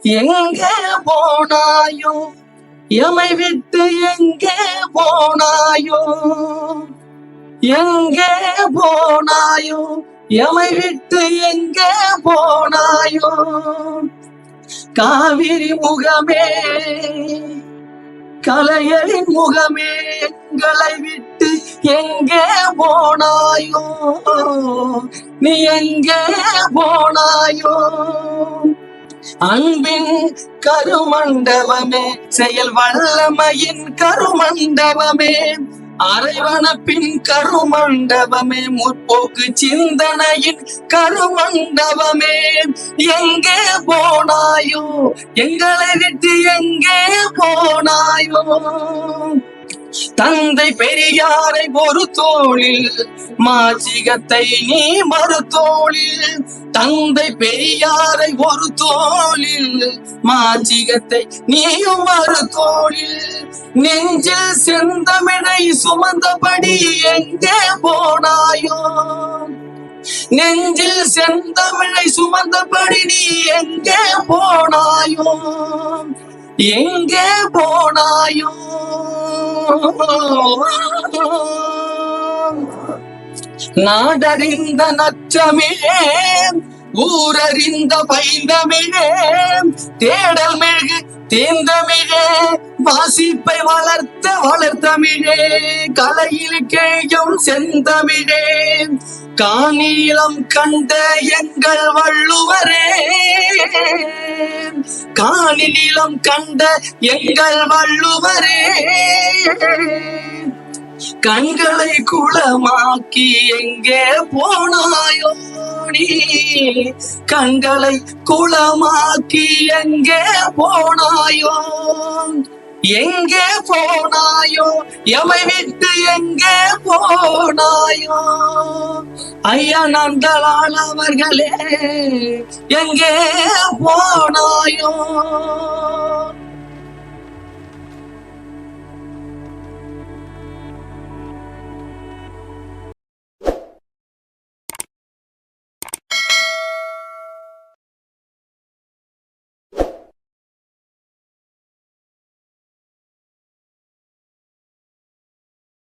எங்கே போனாயோ? எமை விட்டு எங்கே போனாயோ? எங்கே போனாயோ? எமை விட்டு எங்கே போனாயோ? காவிரி முகமே கலையலின் முகமே எங்களை எங்கே போனாயோ? நீ எங்கே போனாயோ? அன்பின் கருமண்டபமே செயல் வல்லமையின் கருமண்டபமே அரைவனப்பின் கருமண்டபமே முற்போக்கு சிந்தனையின் கருமண்டபமே. எங்கே போனாயோ? எங்களை விட்டு எங்கே போனாயோ? தந்தை பெரியாரை ஒரு தோளில் மாசிகத்தை நீ மறுத்தோளில் தந்தை பெரியாரை ஒரு தோளில் மாசிகத்தை நீயும் மறுத்தோளில் நெஞ்சில் செந்தமிழை சுமந்தபடி எங்கே போனாயோ? நெஞ்சில் செந்தமிழை சுமந்தபடி நீ எங்கே போனாயோ? எங்கே போனாயோ? நாடறிந்த நச்சமே ஊரறிந்த பைந்தமிழே தேடல் மெழுகு தேந்தமிழே வாசிப்பை வளர்த்த வளர்த்தமிழே கலையில் கேயும் செந்தமிழே காணீளம் கண்ட எங்கள் வள் காணி நீளம் கண்ட எங்கள் வள்ளுவரே. கண்களை குளமாக்கி எங்கே போனாயோ நீ? கண்களை குளமாக்கி எங்கே போனாயோ? எங்கே போனாயோ? எமை விட்டு எங்கே போனாயோ? ஐயா நந்தலால் அவர்களே எங்கே போனாயோ? Zion.